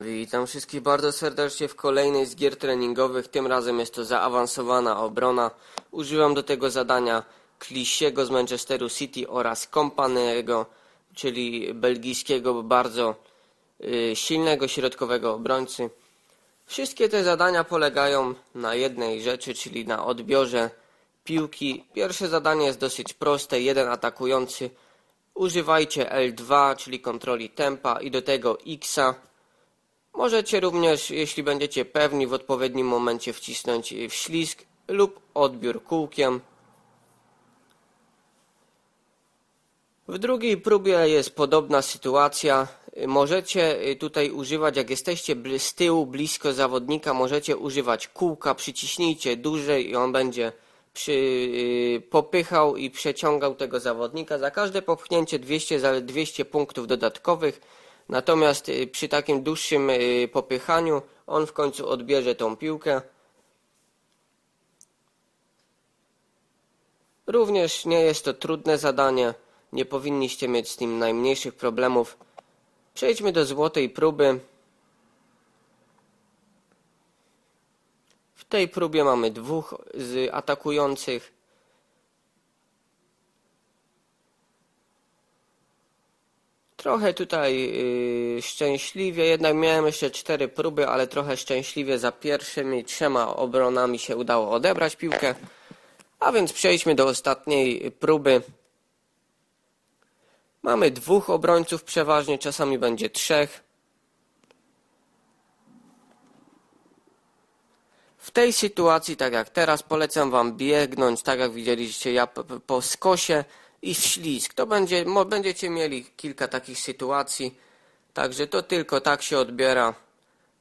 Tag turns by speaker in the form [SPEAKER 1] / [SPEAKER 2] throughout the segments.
[SPEAKER 1] Witam wszystkich bardzo serdecznie w kolejnej z gier treningowych. Tym razem jest to zaawansowana obrona. Używam do tego zadania Klisiego z Manchesteru City oraz Kompanyego, czyli belgijskiego bardzo y, silnego środkowego obrońcy. Wszystkie te zadania polegają na jednej rzeczy, czyli na odbiorze piłki. Pierwsze zadanie jest dosyć proste, jeden atakujący. Używajcie L2, czyli kontroli tempa i do tego Xa. Możecie również, jeśli będziecie pewni, w odpowiednim momencie wcisnąć wślizg lub odbiór kółkiem. W drugiej próbie jest podobna sytuacja. Możecie tutaj używać, jak jesteście z tyłu blisko zawodnika, możecie używać kółka, przyciśnijcie dłużej i on będzie przy, y, popychał i przeciągał tego zawodnika. Za każde popchnięcie 200, 200 punktów dodatkowych. Natomiast y, przy takim dłuższym y, popychaniu on w końcu odbierze tą piłkę. Również nie jest to trudne zadanie. Nie powinniście mieć z tym najmniejszych problemów. Przejdźmy do złotej próby. W tej próbie mamy dwóch z atakujących. Trochę tutaj yy, szczęśliwie, jednak miałem jeszcze cztery próby, ale trochę szczęśliwie za pierwszymi trzema obronami się udało odebrać piłkę. A więc przejdźmy do ostatniej próby. Mamy dwóch obrońców przeważnie, czasami będzie trzech. W tej sytuacji, tak jak teraz, polecam Wam biegnąć, tak jak widzieliście ja po, po skosie i ślizg. To będzie, będziecie mieli kilka takich sytuacji, także to tylko tak się odbiera.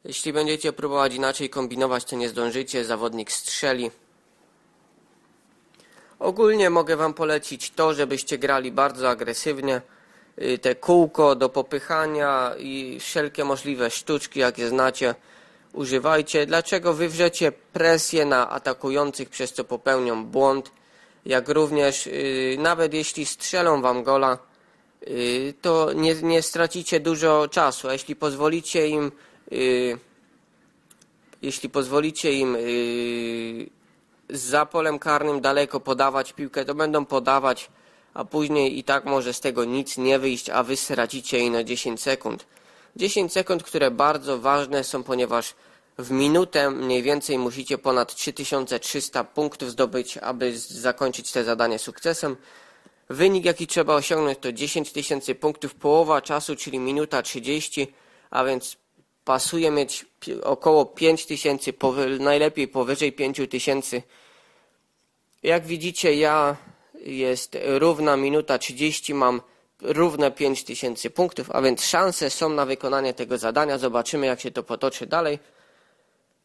[SPEAKER 1] Jeśli będziecie próbować inaczej kombinować, to nie zdążycie, zawodnik strzeli. Ogólnie mogę Wam polecić to, żebyście grali bardzo agresywnie. Y, te kółko do popychania i wszelkie możliwe sztuczki, jakie znacie, używajcie. Dlaczego wywrzecie presję na atakujących, przez co popełnią błąd jak również yy, nawet jeśli strzelą wam gola, yy, to nie, nie stracicie dużo czasu, a jeśli pozwolicie im yy, jeśli pozwolicie im y, za polem karnym daleko podawać piłkę, to będą podawać, a później i tak może z tego nic nie wyjść, a wy stracicie ino 10 sekund. 10 sekund, które bardzo ważne są, ponieważ w minutę mniej więcej musicie ponad 3300 punktów zdobyć, aby zakończyć te zadanie sukcesem. Wynik jaki trzeba osiągnąć to 10 tysięcy punktów, połowa czasu, czyli minuta 30, a więc pasuje mieć około 5 tysięcy, najlepiej powyżej 5 tysięcy. Jak widzicie ja jest równa minuta 30, mam równe 5 tysięcy punktów, a więc szanse są na wykonanie tego zadania. Zobaczymy jak się to potoczy dalej.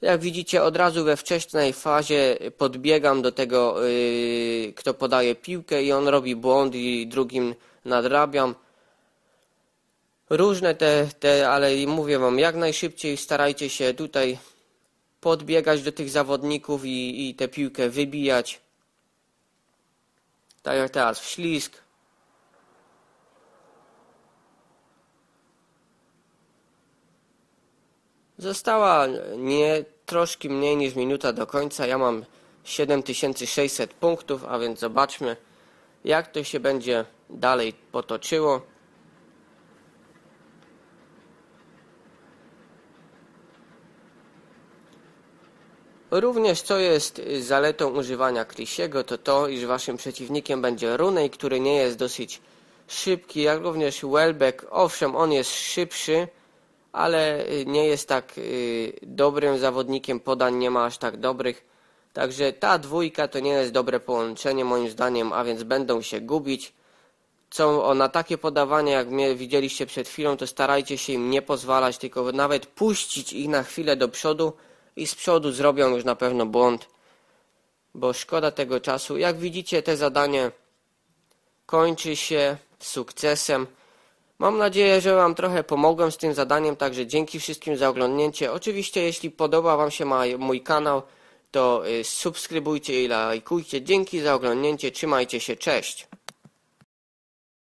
[SPEAKER 1] Jak widzicie, od razu we wczesnej fazie podbiegam do tego, yy, kto podaje piłkę i on robi błąd i drugim nadrabiam. Różne te, te, ale mówię wam, jak najszybciej starajcie się tutaj podbiegać do tych zawodników i, i tę piłkę wybijać. Tak jak teraz w ślizg. Została nie troszkę mniej niż minuta do końca. Ja mam 7600 punktów, a więc zobaczmy jak to się będzie dalej potoczyło. Również co jest zaletą używania Chrisiego to to, iż waszym przeciwnikiem będzie Runej, który nie jest dosyć szybki, jak również Welbeck. Owszem, on jest szybszy, ale y, nie jest tak y, dobrym zawodnikiem, podań nie ma aż tak dobrych. Także ta dwójka to nie jest dobre połączenie moim zdaniem, a więc będą się gubić. Co na takie podawanie, jak mnie widzieliście przed chwilą, to starajcie się im nie pozwalać, tylko nawet puścić ich na chwilę do przodu i z przodu zrobią już na pewno błąd, bo szkoda tego czasu. Jak widzicie, te zadanie kończy się sukcesem. Mam nadzieję, że Wam trochę pomogłem z tym zadaniem, także dzięki wszystkim za oglądnięcie. Oczywiście, jeśli podoba Wam się mój kanał, to y, subskrybujcie i lajkujcie. Dzięki za oglądnięcie, trzymajcie się, cześć!